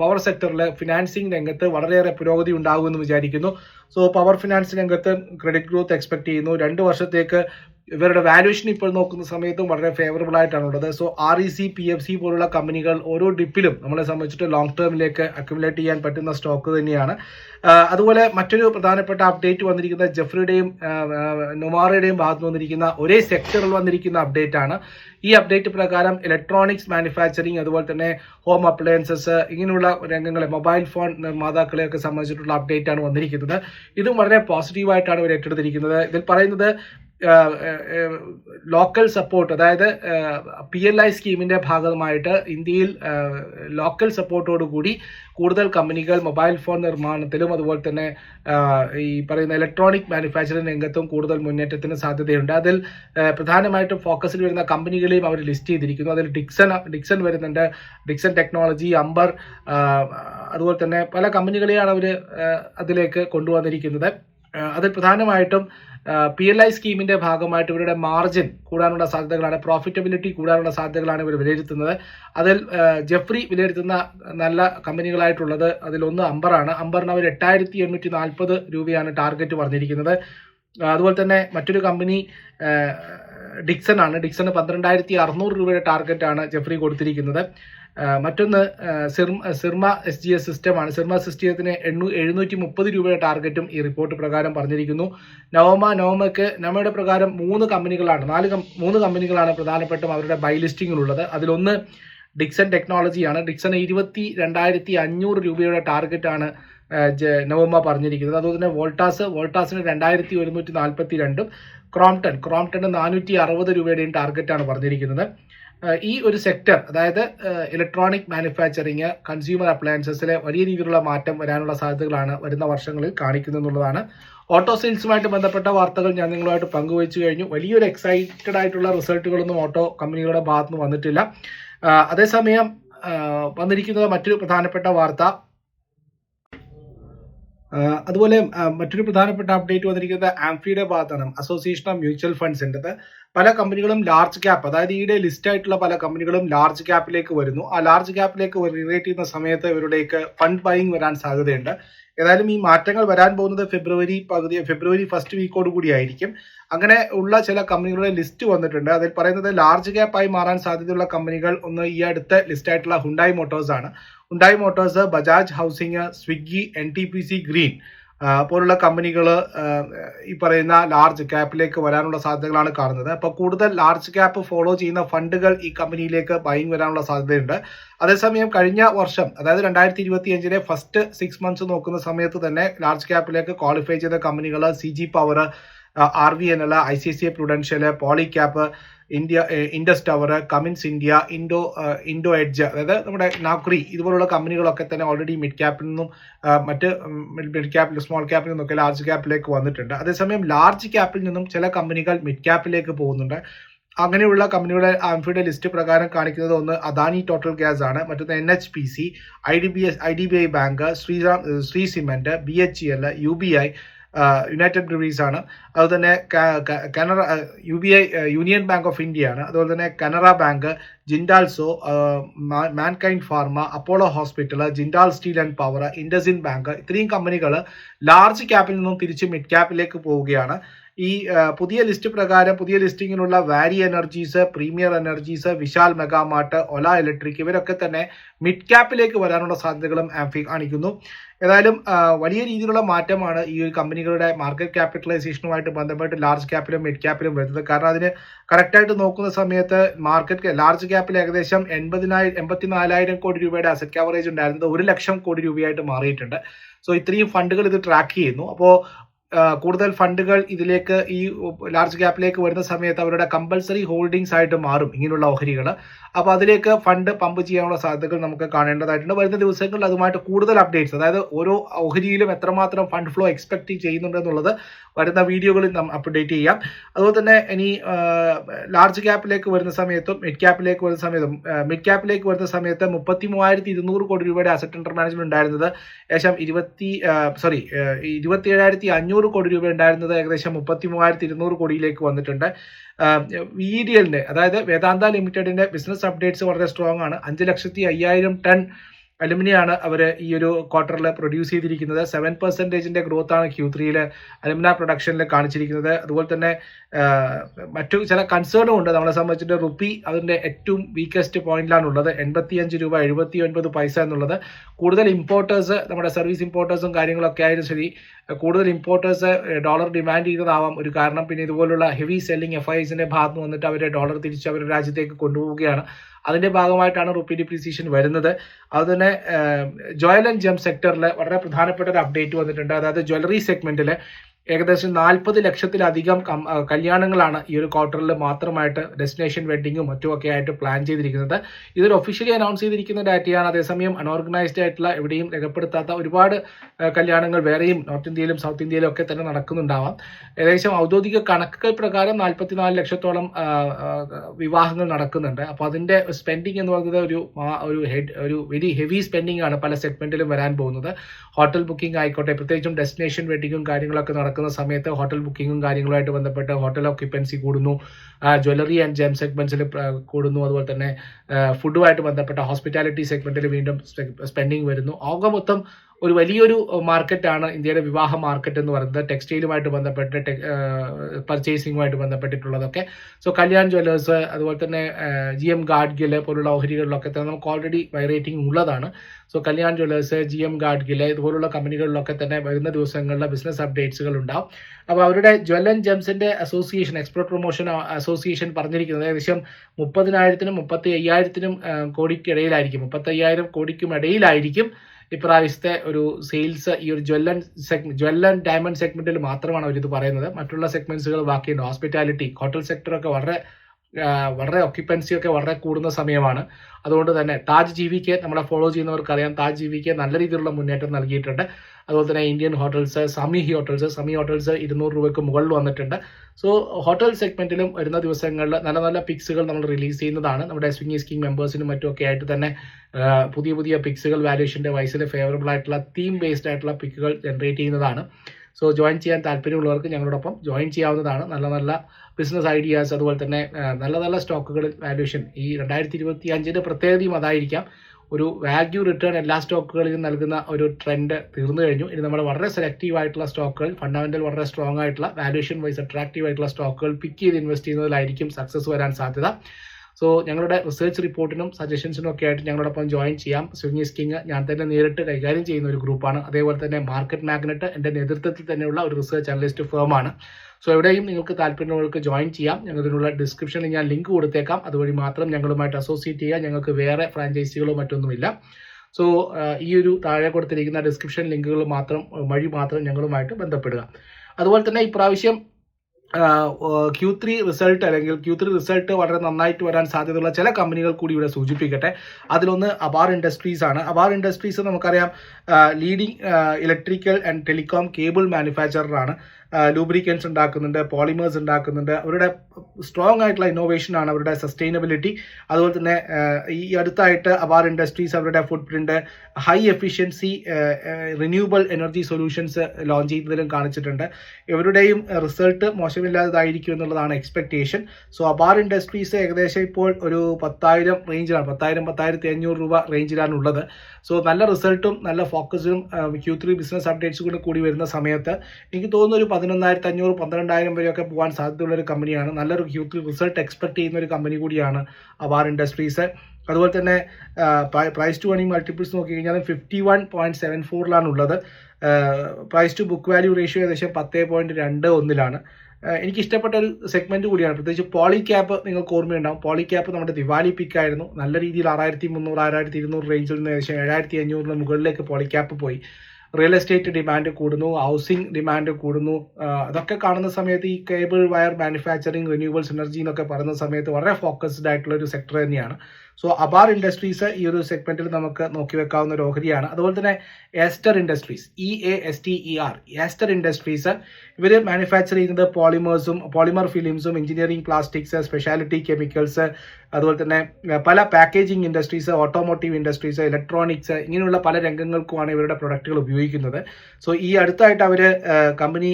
പവർ സെക്ടറിൽ ഫിനാൻസിങ് രംഗത്ത് വളരെയേറെ പുരോഗതി ഉണ്ടാകുമെന്ന് വിചാരിക്കുന്നു. സോ പവർ ഫിനാൻസ് രംഗത്ത് ക്രെഡിറ്റ് ഗ്രോത്ത് എക്സ്പെക്ട് ചെയ്യുന്നു. രണ്ട് വർഷത്തേക്ക് ഇവരുടെ വാല്യൂഷൻ ഇപ്പോൾ നോക്കുന്ന സമയത്തും വളരെ ഫേവറബിൾ ആയിട്ടാണ് ഉള്ളത് so R E C P F C പോലുള്ള കമ്പനികൾ ഓരോ ഡിപ്പിലും നമ്മളെ സംബന്ധിച്ചിട്ട് ലോങ് ടേമിലേക്ക് അക്യുമുലേറ്റ് ചെയ്യാൻ പറ്റുന്ന സ്റ്റോക്ക് തന്നെയാണ്. അതുപോലെ മറ്റൊരു പ്രധാനപ്പെട്ട അപ്ഡേറ്റ് വന്നിരിക്കുന്ന ജെഫ്രിയുടെയും നുമാറയുടെയും ഭാഗത്ത് വന്നിരിക്കുന്ന ഒരേ സെക്ടറിൽ വന്നിരിക്കുന്ന അപ്ഡേറ്റ് ആണ്. ഈ അപ്ഡേറ്റ് പ്രകാരം ഇലക്ട്രോണിക്സ് മാനുഫാക്ചറിങ് അതുപോലെ തന്നെ ഹോം അപ്ലയൻസസ് ഇങ്ങനെയുള്ള രംഗങ്ങളെ മൊബൈൽ ഫോൺ നിർമ്മാതാക്കളെയൊക്കെ സംബന്ധിച്ചിട്ടുള്ള അപ്ഡേറ്റ് ആണ് വന്നിരിക്കുന്നത്. ഇതും വളരെ പോസിറ്റീവായിട്ടാണ് ഇവർ ഏറ്റെടുത്തിരിക്കുന്നത്. ഇതിൽ പറയുന്നത് ലോക്കൽ സപ്പോർട്ട് അതായത് പി എൽ ഐ സ്കീമിന്റെ ഭാഗമായിട്ട് ഇന്ത്യയിൽ ലോക്കൽ സപ്പോർട്ടോടു കൂടി കൂടുതൽ കമ്പനികൾ മൊബൈൽ ഫോൺ നിർമ്മാണത്തിലും അതുപോലെ തന്നെ ഈ പറയുന്ന ഇലക്ട്രോണിക് മാനുഫാക്ചറിംഗ് രംഗത്തും കൂടുതൽ മുന്നേറ്റത്തിന് സാധ്യതയുണ്ട്. അതിൽ പ്രധാനമായിട്ടും ഫോക്കസിൽ വരുന്ന കമ്പനികളെയും അവർ ലിസ്റ്റ് ചെയ്തിരിക്കുന്നു. അതിൽ ഡിക്സൺ ഡിക്സൺ വരുന്നുണ്ട്. ഡിക്സൺ ടെക്നോളജി അംബർ അതുപോലെ തന്നെ പല കമ്പനികളെയാണ് അവർ അതിലേക്ക് കൊണ്ടുവന്നിരിക്കുന്നത്. അതിൽ പ്രധാനമായിട്ടും പി എൽ ഐ സ്കീമിന്റെ ഭാഗമായിട്ട് ഇവരുടെ മാർജിൻ കൂടാനുള്ള സാധ്യതകളാണ് പ്രോഫിറ്റബിലിറ്റി കൂടാനുള്ള സാധ്യതകളാണ് ഇവർ വിലയിരുത്തുന്നത്. അതിൽ ജെഫ്രി വിലയിരുത്തുന്ന നല്ല കമ്പനികളായിട്ടുള്ളത് അതിലൊന്ന് അംബറാണ്. അംബറിന് അവർ എട്ടായിരത്തി എണ്ണൂറ്റി നാൽപ്പത് രൂപയാണ് ടാർഗറ്റ് പറഞ്ഞിരിക്കുന്നത്. അതുപോലെ തന്നെ മറ്റൊരു കമ്പനി ഡിക്സൺ ആണ്. ഡിക്സൺ പന്ത്രണ്ടായിരത്തി അറുന്നൂറ് രൂപയുടെ ടാർഗറ്റാണ് ജെഫ്രി കൊടുത്തിരിക്കുന്നത്. മറ്റൊന്ന് Syrma Syrma S G S സിസ്റ്റമാണ് സിർമ സിസ്റ്റത്തിന് എണ്ണൂ എഴുന്നൂറ്റി മുപ്പത് രൂപയുടെ ടാർഗറ്റും ഈ റിപ്പോർട്ട് പ്രകാരം പറഞ്ഞിരിക്കുന്നു. നവമ നവമയ്ക്ക് നവമയുടെ പ്രകാരം മൂന്ന് കമ്പനികളാണ് നാല് മൂന്ന് കമ്പനികളാണ് പ്രധാനപ്പെട്ടും അവരുടെ ബൈ ലിസ്റ്റിങ്ങിലുള്ളത് അതിലൊന്ന് ഡിക്സൺ ടെക്നോളജിയാണ് ഡിക്സൺ ഇരുപത്തി രണ്ടായിരത്തി അഞ്ഞൂറ് രൂപയുടെ ടാർഗറ്റാണ് നവമ പറഞ്ഞിരിക്കുന്നത്. അതുപോലെ തന്നെ വോൾട്ടാസ് വോൾട്ടാസിന് രണ്ടായിരത്തി ഒരുന്നൂറ്റി നാൽപ്പത്തി രണ്ടും ക്രോംപ്ടൺ ക്രോംപ്ടണ് നാനൂറ്റി അറുപത് രൂപയുടെയും ടാർഗറ്റാണ് പറഞ്ഞിരിക്കുന്നത്. ഈ ഒരു സെക്ടർ അതായത് ഇലക്ട്രോണിക് മാനുഫാക്ചറിങ് കൺസ്യൂമർ അപ്ലയൻസസിലെ വലിയ രീതിയിലുള്ള മാറ്റം വരാനുള്ള സാധ്യതകളാണ് വരുന്ന വർഷങ്ങളിൽ കാണിക്കുന്നത് എന്നുള്ളതാണ്. ഓട്ടോ സെയിൽസുമായിട്ട് ബന്ധപ്പെട്ട വാർത്തകൾ ഞാൻ നിങ്ങളുമായിട്ട് പങ്കുവച്ചു കഴിഞ്ഞു. വലിയൊരു എക്സൈറ്റഡ് ആയിട്ടുള്ള റിസൾട്ടുകളൊന്നും ഓട്ടോ കമ്പനികളുടെ ഭാഗത്ത് നിന്ന് വന്നിട്ടില്ല അതേസമയം വന്നിരിക്കുന്നത് മറ്റൊരു പ്രധാനപ്പെട്ട വാർത്ത. അതുപോലെ മറ്റൊരു പ്രധാനപ്പെട്ട അപ്ഡേറ്റ് വന്നിരിക്കുന്നത് ആംഫിയുടെ ഭാഗത്താണ്. അസോസിയേഷൻ ഓഫ് മ്യൂച്വൽ ഫണ്ട്സിന്റെ പല കമ്പനികളും ലാർജ് ക്യാപ്പ് അതായത് ഈയിടെ ലിസ്റ്റ് ആയിട്ടുള്ള പല കമ്പനികളും ലാർജ് ക്യാപ്പിലേക്ക് വരുന്നു. ആ ലാർജ് ക്യാപ്പിലേക്ക് റിലേറ്റ് ചെയ്യുന്ന സമയത്ത് ഇവരുടെയൊക്കെ ഫണ്ട് ബൈങ് വരാൻ സാധ്യതയുണ്ട്. ഏതായാലും ഈ മാറ്റങ്ങൾ വരാൻ പോകുന്നത് ഫെബ്രുവരി പകുതി ഫെബ്രുവരി ഫസ്റ്റ് വീക്കോട് കൂടി ആയിരിക്കും. അങ്ങനെ ഉള്ള ചില കമ്പനികളുടെ ലിസ്റ്റ് വന്നിട്ടുണ്ട്. അതിൽ പറയുന്നത് ലാർജ് ക്യാപ്പായി മാറാൻ സാധ്യതയുള്ള കമ്പനികൾ ഒന്ന് ഈ അടുത്ത ലിസ്റ്റ് ആയിട്ടുള്ള ഹുണ്ടായി മോട്ടോഴ്സ് ആണ്. Hyundai Motors Bajaj Housing Swiggy N T P C Green പോലുള്ള കമ്പനികൾ ഈ പറയുന്ന ലാർജ് ക്യാപ്പിലേക്ക് വരാനുള്ള സാധ്യതകളാണ് കാണുന്നത്. അപ്പോൾ കൂടുതൽ ലാർജ് ക്യാപ്പ് ഫോളോ ചെയ്യുന്ന ഫണ്ടുകൾ ഈ കമ്പനിയിലേക്ക് ബൈങ് വരാനുള്ള സാധ്യതയുണ്ട്. അതേസമയം കഴിഞ്ഞ വർഷം അതായത് രണ്ടായിരത്തി ഇരുപത്തി അഞ്ചിലെ ഫസ്റ്റ് സിക്സ് മന്ത്സ് നോക്കുന്ന സമയത്ത് തന്നെ ലാർജ് ക്യാപ്പിലേക്ക് ക്വാളിഫൈ ചെയ്ത കമ്പനികൾ C G Power R V N L I C C A Prudential Polycab India Indus Tower Cummins India Info Info Edge അതായത് നമ്മുടെ നാക്രി ഇതുപോലുള്ള കമ്പനികളൊക്കെ തന്നെ ഓൾറെഡി മിഡ് ക്യാപ്പിൽ നിന്നും മറ്റ് മിഡ് ക്യാപ്പിൽ സ്മോൾ ക്യാപ്പിൽ നിന്നൊക്കെ ലാർജ് ക്യാപ്പിലേക്ക് വന്നിട്ടുണ്ട്. അതേസമയം ലാർജ് ക്യാപ്പിൽ നിന്നും ചില കമ്പനികൾ മിഡ് ക്യാപ്പിലേക്ക് പോകുന്നുണ്ട്. അങ്ങനെയുള്ള കമ്പനികളുടെ ആംഫിയുടെ ലിസ്റ്റ് പ്രകാരം കാണിക്കുന്നത് ഒന്ന് അദാനി ടോട്ടൽ ഗ്യാസ് ആണ് മറ്റൊന്ന് N H P C I D B S I D B I Bank Shriram Shree Cement B H L U B I United Breweries ആണ്. അതുപോലെ തന്നെ Canara U B I Union Bank of India ആണ്. അതുപോലെ തന്നെ Canara Bank Jindal Saw Mankind Pharma Apollo Hospital Jindal Steel and Power IndusInd Bank ഇത്രയും കമ്പനികൾ large ക്യാപ്പിൽ നിന്നും തിരിച്ച് മിഡ് ക്യാപ്പിലേക്ക് പോവുകയാണ്. ഈ പുതിയ ലിസ്റ്റ് പ്രകാരം പുതിയ ലിസ്റ്റിങ്ങിനുള്ള Waaree Energies Premier Energies Vishal Mega Mart Ola Electric ഇവരൊക്കെ തന്നെ മിഡ് ക്യാപ്പിലേക്ക് വരാനുള്ള സാധ്യതകളും ആംഫി കാണിക്കുന്നു. ഏതായാലും വലിയ രീതിയിലുള്ള മാറ്റമാണ് ഈ ഒരു കമ്പനികളുടെ മാർക്കറ്റ് ക്യാപിറ്റലൈസേഷനുമായിട്ട് ബന്ധപ്പെട്ട് ലാർജ് ക്യാപ്പിലും മിഡ് ക്യാപ്പിലും വരുന്നത്. കാരണം അതിന് കറക്റ്റായിട്ട് നോക്കുന്ന സമയത്ത് മാർക്കറ്റ് ലാർജ് ക്യാപ്പിൽ ഏകദേശം എൺപതിനായിരം എൺപത്തിനാലായിരം കോടി രൂപയുടെ അസറ്റ് കവറേജ് ഉണ്ടായിരുന്നത് ഒരു ലക്ഷം കോടി രൂപയായിട്ട് മാറിയിട്ടുണ്ട്. സോ ഇത്രയും ഫണ്ടുകൾ ഇത് ട്രാക്ക് ചെയ്യുന്നു. അപ്പോൾ കൂടുതൽ ഫണ്ടുകൾ ഇതിലേക്ക് ഈ ലാർജ് ക്യാപ്പിലേക്ക് വരുന്ന സമയത്ത് അവരുടെ കമ്പൽസറി ഹോൾഡിങ്സ് ആയിട്ട് മാറും ഇങ്ങനെയുള്ള ഓഹരികൾ അപ്പോൾ അതിലേക്ക് ഫണ്ട് പമ്പ് ചെയ്യാനുള്ള സാധ്യതകൾ നമുക്ക് കാണേണ്ടതായിട്ടുണ്ട്. വരുന്ന ദിവസങ്ങളിൽ അതുമായിട്ട് കൂടുതൽ അപ്ഡേറ്റ്സ് അതായത് ഓരോ ഓഹരിയിലും എത്രമാത്രം ഫണ്ട് ഫ്ലോ എക്സ്പെക്ട് ചെയ്യുന്നുണ്ട് എന്നുള്ളത് വരുന്ന വീഡിയോകളിൽ നാം അപ്ഡേറ്റ് ചെയ്യാം. അതുപോലെ തന്നെ ഇനി ലാർജ് ക്യാപ്പിലേക്ക് വരുന്ന സമയത്തും മിഡ് ക്യാപ്പിലേക്ക് വരുന്ന സമയത്തും മിഡ് ക്യാപ്പിലേക്ക് വരുന്ന സമയത്ത് മുപ്പത്തി മൂവായിരത്തി ഇരുന്നൂറ് കോടി രൂപയുടെ അസറ്റ് അണ്ടർ മാനേജ്മെന്റ് ഉണ്ടായിരുന്നത് ഏകദേശം ഇരുപത്തി സോറി ഇരുപത്തി ഏഴായിരത്തി അഞ്ഞൂറ് കോടി രൂപ ഉണ്ടായിരുന്നത് ഏകദേശം മുപ്പത്തി മൂവായിരത്തി ഇരുന്നൂറ് കോടിയിലേക്ക് വന്നിട്ടുണ്ട് വി ഡി എല്ലിന്റെ അതായത് വേദാന്ത ലിമിറ്റഡിന്റെ ബിസിനസ് അപ്ഡേറ്റ്സ് വളരെ സ്ട്രോങ് ആണ്. അഞ്ച് ലക്ഷത്തി അയ്യായിരം ടൺ അലുമിനിയാണ് അവർ ഈ ഒരു ക്വാർട്ടറിൽ പ്രൊഡ്യൂസ് ചെയ്തിരിക്കുന്നത്. സെവൻ പെർസെന്റേജിന്റെ ആണ് ക്യൂ ത്രീയിൽ അലുമിന പ്രൊഡക്ഷനിൽ കാണിച്ചിരിക്കുന്നത്. അതുപോലെ തന്നെ മറ്റു ചില കൺസേണും ഉണ്ട്. നമ്മളെ സംബന്ധിച്ചിട്ട് റുപ്പി അതിന്റെ ഏറ്റവും വീക്കസ്റ്റ് പോയിന്റിലാണ് ഉള്ളത്. എൺപത്തിയഞ്ച് രൂപ എഴുപത്തി ഒൻപത് പൈസ എന്നുള്ളത്. കൂടുതൽ ഇമ്പോർട്ടേഴ്സ് നമ്മുടെ സർവീസ് ഇമ്പോർട്ടേഴ്സും കാര്യങ്ങളൊക്കെ ആയാലും ശരി. കൂടുതൽ ഇമ്പോർട്ടേഴ്സ് ഡോളർ ഡിമാൻഡ് ചെയ്തതാവാം ഒരു കാരണം. പിന്നെ ഇതുപോലുള്ള ഹെവി സെല്ലിംഗ് എഫ് ഐസിന്റെ ഭാഗത്ത് വന്നിട്ട് അവർ ഡോളർ തിരിച്ച് അവരുടെ രാജ്യത്തേക്ക് കൊണ്ടുപോവുകയാണ്. അതിന്റെ ഭാഗമായിട്ടാണ് റുപ്പി ഡിപ്രീസിയേഷൻ വരുന്നത്. അതുതന്നെ ജോയൽ ആൻഡ് ജെം സെക്ടറിൽ വളരെ പ്രധാനപ്പെട്ട ഒരു അപ്ഡേറ്റ് വന്നിട്ടുണ്ട്. അതായത് ജ്വല്ലറി സെഗ്മെന്റിൽ ഏകദേശം നാൽപ്പത് ലക്ഷത്തിലധികം കല്യാണങ്ങളാണ് ഈ ഒരു ക്വാർട്ടറിൽ മാത്രമായിട്ട് ഡെസ്റ്റിനേഷൻ വെഡിങ്ങും മറ്റുമൊക്കെ ആയിട്ട് പ്ലാൻ ചെയ്തിരിക്കുന്നത്. ഇതൊരു ഒഫീഷ്യലി അനൗൺസ് ചെയ്തിരിക്കുന്ന ഡാറ്റയാണ് അതേസമയം അൺഓർഗനൈസ്ഡ് ആയിട്ടുള്ള എവിടെയും രേഖപ്പെടുത്താത്ത ഒരുപാട് കല്യാണങ്ങൾ വേറെയും നോർത്ത് ഇന്ത്യയിലും സൗത്ത് ഇന്ത്യയിലും ഒക്കെ തന്നെ നടക്കുന്നുണ്ടാവാം. ഏകദേശം ഔദ്യോഗിക കണക്കുകൾ പ്രകാരം നാൽപ്പത്തിനാല് ലക്ഷത്തോളം വിവാഹങ്ങൾ നടക്കുന്നുണ്ട്. അപ്പോൾ അതിന്റെ സ്പെൻഡിങ് എന്ന് പറയുന്നത് ഒരു ഒരു ഹെഡ് ഒരു വെരി ഹെവി സ്പെൻഡിങ് ആണ് പല സെഗ്മെന്റിലും വരാൻ പോകുന്നത്. ഹോട്ടൽ ബുക്കിംഗ് ആയിക്കോട്ടെ പ്രത്യേകിച്ചും ഡെസ്റ്റിനേഷൻ വെഡിങ്ങും കാര്യങ്ങളൊക്കെ നടക്കുന്ന സമയത്ത് ഹോട്ടൽ ബുക്കിങ്ങും കാര്യങ്ങളുമായിട്ട് ബന്ധപ്പെട്ട് ഹോട്ടൽ ഓക്യുപ്പൻസി കൂടുന്നു. ജ്വല്ലറി ആൻഡ് ജെം സെഗ്മെന്റ്സിൽ കൂടുന്നു. അതുപോലെ തന്നെ ഫുഡുമായിട്ട് ബന്ധപ്പെട്ട ഹോസ്പിറ്റാലിറ്റി സെഗ്മെന്റിൽ വീണ്ടും സ്പെൻഡിങ് വരുന്നു. ആകെ മൊത്തം ഒരു വലിയൊരു മാർക്കറ്റാണ് ഇന്ത്യയുടെ വിവാഹ മാർക്കറ്റ് എന്ന് പറയുന്നത്. ടെക്സ്റ്റൈലുമായിട്ട് ബന്ധപ്പെട്ട് പർച്ചേസിങ്ങുമായിട്ട് ബന്ധപ്പെട്ടിട്ടുള്ളതൊക്കെ. സോ കല്യാൺ ജ്വല്ലേഴ്സ് അതുപോലെ തന്നെ ജി എം ഗാഡ്ഗിൽ പോലുള്ള ഓഹരികളിലൊക്കെ തന്നെ നമുക്ക് ഓൾറെഡി വൈറേറ്റിംഗ് ഉള്ളതാണ്. So Kalyan Jewellers G M Gadgil ഇതുപോലുള്ള കമ്പനികളിലൊക്കെ തന്നെ വരുന്ന ദിവസങ്ങളിലെ ബിസിനസ് അപ്ഡേറ്റ്സുകൾ ഉണ്ടാവും. അപ്പോൾ അവരുടെ ജ്വൽ ആൻഡ് ജെംസിന്റെ അസോസിയേഷൻ എക്സ്പോർട്ട് പ്രൊമോഷൻ അസോസിയേഷൻ പറഞ്ഞിരിക്കുന്നത് ഏകദേശം മുപ്പതിനായിരത്തിനും മുപ്പത്തി അയ്യായിരത്തിനും കോടിക്കിടയിലായിരിക്കും. മുപ്പത്തി അയ്യായിരം കോടിക്കും ഇടയിലായിരിക്കും. ഇപ്രാവശ്യത്തെ ഒരു സെയിൽസ് ഈ ഒരു ജ്വല്ലൻ ജ്വല്ലൻ ഡയമണ്ട് സെഗ്മെന്റിൽ മാത്രമാണ് അവരിത് പറയുന്നത്. മറ്റുള്ള സെഗ്മെന്റ്സുകൾ ബാക്കിയുണ്ട്. ഹോസ്പിറ്റാലിറ്റി ഹോട്ടൽ സെക്ടറൊക്കെ വളരെ വളരെ ഒക്യുപ്പൻസി ഒക്കെ വളരെ കൂടുന്ന സമയമാണ്. അതുകൊണ്ട് തന്നെ താജ് ജി വി കെ നമ്മളെ ഫോളോ ചെയ്യുന്നവർക്ക് അറിയാം താജ് കെ നല്ല രീതിയിലുള്ള മുന്നേറ്റം നൽകിയിട്ടുണ്ട്. അതുപോലെ തന്നെ Indian Hotels Samhi Hotels Samhi Hotels ഇരുന്നൂറ് രൂപയ്ക്ക് മുകളിൽ വന്നിട്ടുണ്ട്. സോ ഹോട്ടൽ സെഗ്മെന്റിലും വരുന്ന ദിവസങ്ങളിൽ നല്ല നല്ല പിക്സുകൾ നമ്മൾ റിലീസ് ചെയ്യുന്നതാണ്. നമ്മുടെ സ്വിംഗ് സ്കീം മെമ്പേഴ്സിനും മറ്റുമൊക്കെ ആയിട്ട് തന്നെ പുതിയ പുതിയ പിക്സുകൾ വാല്യൂഷന്റെ വയസ്സിൽ ഫേവറബിൾ ആയിട്ടുള്ള തീം ബേസ്ഡ് ആയിട്ടുള്ള പിക്കുകൾ ജനറേറ്റ് ചെയ്യുന്നതാണ്. സോ ജോയിൻ ചെയ്യാൻ താല്പര്യമുള്ളവർക്ക് ഞങ്ങളോടൊപ്പം ജോയിൻ ചെയ്യാവുന്നതാണ്. നല്ല നല്ല ബിസിനസ് ഐഡിയാസ് അതുപോലെ തന്നെ നല്ല നല്ല സ്റ്റോക്കുകൾ വാല്യൂഷൻ ഈ രണ്ടായിരത്തി ഇരുപത്തി അഞ്ചിന്റെ പ്രത്യേകതയും അതായിരിക്കാം. ഒരു വാല്യൂ റിട്ടേൺ എല്ലാ സ്റ്റോക്കുകളിലും നൽകുന്ന ഒരു ട്രെൻഡ് തീർന്നു കഴിഞ്ഞു. ഇനി നമ്മൾ വളരെ സെലക്റ്റീവ് ആയിട്ടുള്ള സ്റ്റോക്കുകൾ ഫണ്ടമെന്റൽ വളരെ സ്ട്രോങ് ആയിട്ടുള്ള വാല്യൂഷൻ വൈസ് അട്രാക്റ്റീവ് ആയിട്ടുള്ള സ്റ്റോക്കുകൾ പിക്ക് ചെയ്ത് ഇൻവെസ്റ്റ് ചെയ്യുന്നതിലായിരിക്കും സക്സസ് വരാൻ സാധ്യത. സോ ഞങ്ങളുടെ റിസർച്ച് റിപ്പോർട്ടിനും സജഷൻസിനും ഒക്കെ ആയിട്ട് ഞങ്ങളോടൊപ്പം ജോയിൻ ചെയ്യാം. സ്വിംഗ് സ്കിങ് ഞാൻ തന്നെ നേരിട്ട് കൈകാര്യം ചെയ്യുന്ന ഒരു ഗ്രൂപ്പാണ് അതേപോലെ തന്നെ മാർക്കറ്റ് മാഗ്നറ്റ് എന്റെ നേതൃത്വത്തിൽ തന്നെയുള്ള ഒരു റിസർച്ച് അനലിസ്റ്റ് ഫേമാണ് സോ എവിടെയും നിങ്ങൾക്ക് താല്പര്യമുള്ളവർക്ക് ജോയിൻ ചെയ്യാം. ഞങ്ങൾക്കിനുള്ള ഡിസ്ക്രിപ്ഷനിൽ ഞാൻ ലിങ്ക് കൊടുത്തേക്കാം. അതുവഴി മാത്രം ഞങ്ങളുമായിട്ട് അസോസിയേറ്റ് ചെയ്യുക. ഞങ്ങൾക്ക് വേറെ ഫ്രാഞ്ചൈസികളോ മറ്റൊന്നുമില്ല. സോ ഈ ഒരു താഴെ കൊടുത്തിരിക്കുന്ന ഡിസ്ക്രിപ്ഷൻ ലിങ്കുകൾ മാത്രം വഴി മാത്രം ഞങ്ങളുമായിട്ട് ബന്ധപ്പെടുക. അതുപോലെ തന്നെ ഇപ്രാവശ്യം ക്യൂ ത്രീ റിസൾട്ട് അല്ലെങ്കിൽ ക്യൂ ത്രീ റിസൾട്ട് വളരെ നന്നായിട്ട് വരാൻ സാധ്യതയുള്ള ചില കമ്പനികൾ കൂടി ഇവിടെ സൂചിപ്പിക്കട്ടെ. അതിലൊന്ന് അബാർ ഇൻഡസ്ട്രീസ് ആണ്. അബാർ ഇൻഡസ്ട്രീസ് നമുക്കറിയാം leading electrical and telecom cable മാനുഫാക്ചററാണ് lubricants ഉണ്ടാക്കുന്നുണ്ട് പോളിമേഴ്സ് ഉണ്ടാക്കുന്നുണ്ട്. അവരുടെ സ്ട്രോങ് ആയിട്ടുള്ള ഇന്നോവേഷൻ ആണ് അവരുടെ സസ്റ്റൈനബിലിറ്റി അതുപോലെ തന്നെ ഈ അടുത്തായിട്ട് അബാർ ഇൻഡസ്ട്രീസ് അവരുടെ footprint high efficiency renewable energy solutions launch ചെയ്തതിലും കാണിച്ചിട്ടുണ്ട്. ഇവരുടെയും റിസൾട്ട് മോശമില്ലാതായിരിക്കും എന്നുള്ളതാണ് എക്സ്പെക്ടേഷൻ സോ അബാർ ഇൻഡസ്ട്രീസ് ഏകദേശം ഇപ്പോൾ ഒരു പത്തായിരം റേഞ്ചിലാണ് പത്തായിരം പത്തായിരത്തി അഞ്ഞൂറ് രൂപ റേഞ്ചിലാണ് ഉള്ളത്. സോ നല്ല റിസൾട്ടും നല്ല ഫോക്കസും ക്യൂ ത്രീ ബിസിനസ് അപ്ഡേറ്റ്സ് കൂടെ കൂടി വരുന്ന സമയത്ത് എനിക്ക് തോന്നുന്നു ഒരു പതിനൊന്നായിരത്തി അഞ്ഞൂറ് പന്ത്രണ്ടായിരം വരെയൊക്കെ പോകാൻ സാധ്യതയുള്ള ഒരു കമ്പനിയാണ്. നല്ലൊരു ഹ്യൂത്ത് റിസൾട്ട് എക്സ്പെക്ട് ചെയ്യുന്ന ഒരു കമ്പനി കൂടിയാണ് അവാർ ഇൻഡസ്ട്രീസ്. അതുപോലെ തന്നെ പ്രൈസ് ടു ഏണിംഗ് മൾട്ടിപ്പിൾസ് നോക്കി കഴിഞ്ഞാൽ ഫിഫ്റ്റി വൺ പോയിന്റ് സെവൻ ഫോറിലാണ് ഉള്ളത്. Price to book value ratio ഏകദേശം പത്ത് പോയിന്റ് രണ്ട് ഒന്നിലാണ്. എനിക്ക് ഇഷ്ടപ്പെട്ട ഒരു സെഗ്മെന്റ് കൂടിയാണ്. പ്രത്യേകിച്ച് പോളി ക്യാപ്പ് നിങ്ങൾക്ക് ഓർമ്മയുണ്ടാവും. പോളി ക്യാപ്പ് നമ്മുടെ ദിവാലി പിക്ക് ആയിരുന്നു. നല്ല രീതിയിൽ ആറായിരത്തി മുന്നൂറ് ആറായിരത്തി ഇരുന്നൂറ് റേഞ്ചിൽ നിന്ന് ഏകദേശം ഏഴായിരത്തി അഞ്ഞൂറിന് മുകളിലേക്ക് പോളി ക്യാപ്പ് പോയി. റിയൽ എസ്റ്റേറ്റ് ഡിമാൻഡ് കൂടുന്നു ഹൗസിംഗ് ഡിമാൻഡ് കൂടുന്നു. അതൊക്കെ കാണുന്ന സമയത്ത് ഈ cable wire manufacturing renewals energy എന്നൊക്കെ പറയുന്ന സമയത്ത് വളരെ ഫോക്കസ്ഡ് ആയിട്ടുള്ള ഒരു സെക്ടർ തന്നെയാണ്. സോ അബാർ ഇൻഡസ്ട്രീസ് ഈ ഒരു സെഗ്മെന്റിൽ നമുക്ക് നോക്കി വെക്കാവുന്ന ഒരു ഓഹരിയാണ്. അതുപോലെ തന്നെ Ester Industries E A S T E R Ester Industries ഇവർ മാനുഫാക്ചർ ചെയ്യുന്നത് പോളിമേഴ്സും polymer films engineering plastics speciality chemicals അതുപോലെ തന്നെ പല packaging industries automotive industries electronics ഇങ്ങനെയുള്ള പല രംഗങ്ങൾക്കുമാണ് ഇവരുടെ പ്രൊഡക്റ്റുകൾ ഉപയോഗിക്കുന്നത്. സോ ഈ അടുത്തായിട്ട് അവർ കമ്പനി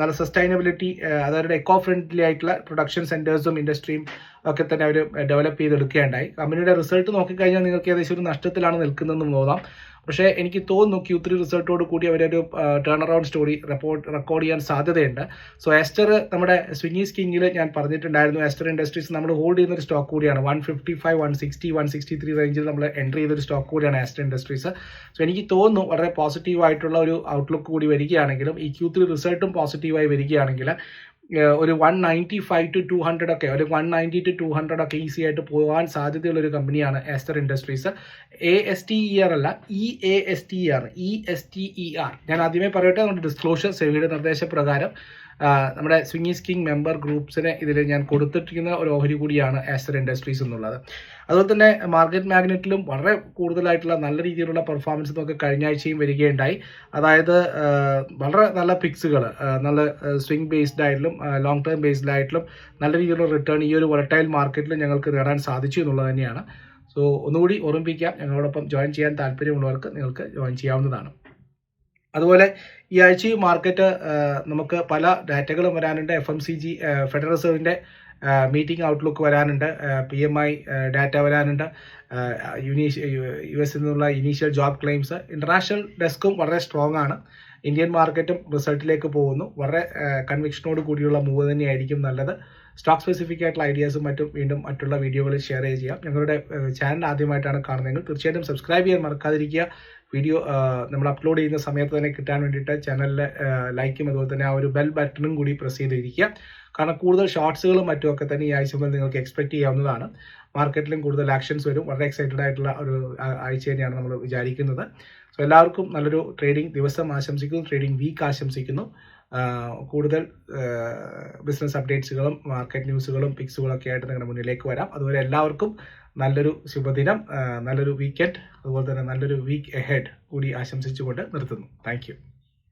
നല്ല സസ്റ്റൈനബിലിറ്റി അതായത് എക്കോ ഫ്രണ്ട്ലി ആയിട്ടുള്ള പ്രൊഡക്ഷൻ സെന്റേഴ്സും ഇൻഡസ്ട്രിയും ഒക്കെ തന്നെ അവർ ഡെവലപ്പ് ചെയ്തെടുക്കുകയുണ്ടായി. കമ്പനിയുടെ റിസൾട്ട് നോക്കിക്കഴിഞ്ഞാൽ നിങ്ങൾക്ക് ഏകദേശം ഒരു നഷ്ടത്തിലാണ് നിൽക്കുന്നതെന്ന് തോന്നാം പക്ഷേ എനിക്ക് തോന്നുന്നു ക്യൂ ത്രീ റിസൾട്ടോട് കൂടി അവരൊരു turn around story report record ചെയ്യാൻ സാധ്യതയുണ്ട്. സോ എസ്റ്റർ നമ്മുടെ സ്വിങ്ങീസ് കിങ്ങിൽ ഞാൻ പറഞ്ഞിട്ടുണ്ടായിരുന്നു എസ്റ്റർ ഇൻഡസ്ട്രീസ് നമ്മൾ ഹോൾഡ് ചെയ്യുന്ന ഒരു സ്റ്റോക്ക് കൂടിയാണ്. One fifty five one sixty one sixty three റേഞ്ചിൽ നമ്മൾ എൻട്രി ചെയ്തൊരു സ്റ്റോക്ക് കൂടിയാണ് എസ്റ്റർ ഇൻഡസ്ട്രീസ് സോ എനിക്ക് തോന്നുന്നു വളരെ പോസിറ്റീവ് ആയിട്ടുള്ള ഒരു ഔട്ട്ലുക്ക് കൂടി വരികയാണെങ്കിലും ഈ ക്യൂ ത്രീ റിസൾട്ടും പോസിറ്റീവായി വരികയാണെങ്കിൽ ഒരു one ninety five to two hundred ഒക്കെ ഒരു one ninety to two hundred ഒക്കെ ഈസി ആയിട്ട് പോകാൻ സാധ്യതയുള്ള ഒരു കമ്പനിയാണ് Ester Industries A S T E R അല്ല E A S T E R E S T E R ഞാൻ ആദ്യമേ പറയട്ടെ നമ്മുടെ ഡിസ്ക്ലോഷർ സെവിയുടെ നിർദ്ദേശപ്രകാരം. നമ്മുടെ സ്വിങ്ങീസ് കിങ് മെമ്പർ ഗ്രൂപ്പ്സിന് ഇതിൽ ഞാൻ കൊടുത്തിട്ടിരിക്കുന്ന ഒരു ഓഹരി കൂടിയാണ് ആസ്റ്റർ ഇൻഡസ്ട്രീസ് എന്നുള്ളത്. അതുപോലെ തന്നെ മാർക്കറ്റ് മാഗ്നറ്റിലും വളരെ കൂടുതലായിട്ടുള്ള നല്ല രീതിയിലുള്ള പെർഫോമൻസ് നമുക്ക് കഴിഞ്ഞ ആഴ്ചയും വരികയുണ്ടായി. അതായത് വളരെ നല്ല പിക്സുകൾ നല്ല സ്വിംഗ് ബേസ്ഡ് ആയിട്ടും ലോങ് ടേം ബേസ്ഡ് ആയിട്ടും നല്ല രീതിയിലുള്ള റിട്ടേൺ ഈ ഒരു വോളറ്റൈൽ മാർക്കറ്റിൽ ഞങ്ങൾക്ക് നേടാൻ സാധിച്ചു എന്നുള്ളത് തന്നെയാണ്. സോ ഒന്നുകൂടി ഓർമ്മിപ്പിക്കാം. ഞങ്ങളോടൊപ്പം ജോയിൻ ചെയ്യാൻ താല്പര്യമുള്ളവർക്ക് നിങ്ങൾക്ക് ജോയിൻ ചെയ്യാവുന്നതാണ്. അതുപോലെ ഈ ആഴ്ച മാർക്കറ്റ് നമുക്ക് പല ഡാറ്റകളും വരാനുണ്ട്. F M C G federal റിസർവിന്റെ meeting outlook വരാനുണ്ട്. പി എം ഐ ഡാറ്റ വരാനുണ്ട്. യുനീഷ് യു എസിൽ നിന്നുള്ള ഇനീഷ്യൽ ജോബ് ക്ലെയിംസ് ഇന്റർനാഷണൽ ഡെസ്കും വളരെ സ്ട്രോങ് ആണ്. ഇന്ത്യൻ മാർക്കറ്റും റിസൾട്ടിലേക്ക് പോകുന്നു. വളരെ കൺവിക്ഷനോട് കൂടിയുള്ള മൂവ് തന്നെയായിരിക്കും നല്ലത്. സ്റ്റോക്ക് സ്പെസിഫിക് ആയിട്ടുള്ള ഐഡിയാസും മറ്റും വീണ്ടും മറ്റുള്ള വീഡിയോകളിൽ ഷെയർ ചെയ്യാം. ഞങ്ങളുടെ ചാനൽ ആദ്യമായിട്ടാണ് കാണുന്നതെങ്കിൽ തീർച്ചയായിട്ടും സബ്സ്ക്രൈബ് ചെയ്യാൻ മറക്കാതിരിക്കുക. വീഡിയോ നമ്മൾ അപ്ലോഡ് ചെയ്യുന്ന സമയത്ത് തന്നെ കിട്ടാൻ വേണ്ടിയിട്ട് ചാനലിലെ ലൈക്കും അതുപോലെ തന്നെ ആ ഒരു ബെൽ ബട്ടണും കൂടി പ്രസ് ചെയ്തിരിക്കുക. കാരണം കൂടുതൽ ഷോർട്സുകളും മറ്റുമൊക്കെ തന്നെ ഈ ആഴ്ച മുതൽ നിങ്ങൾക്ക് എക്സ്പെക്ട് ചെയ്യാവുന്നതാണ്. മാർക്കറ്റിലും കൂടുതൽ ആക്ഷൻസ് വരും. വളരെ എക്സൈറ്റഡ് ആയിട്ടുള്ള ഒരു ആഴ്ച തന്നെയാണ് നമ്മൾ വിചാരിക്കുന്നത്. സോ എല്ലാവർക്കും നല്ലൊരു ട്രേഡിംഗ് ദിവസം ആശംസിക്കുന്നു. ട്രേഡിംഗ് വീക്ക് ആശംസിക്കുന്നു. കൂടുതൽ ബിസിനസ് അപ്ഡേറ്റ്സുകളും മാർക്കറ്റ് ന്യൂസുകളും പിക്സുകളും ഒക്കെ ആയിട്ട് നിങ്ങളുടെ മുന്നിലേക്ക് വരാം. അതുപോലെ എല്ലാവർക്കും നല്ലൊരു ശുഭദിനം നല്ലൊരു വീക്കെൻഡ് അതുപോലെ തന്നെ നല്ലൊരു വീക്ക് എഹെഡ് കൂടി ആശംസിച്ചുകൊണ്ട് നിർത്തുന്നു. താങ്ക്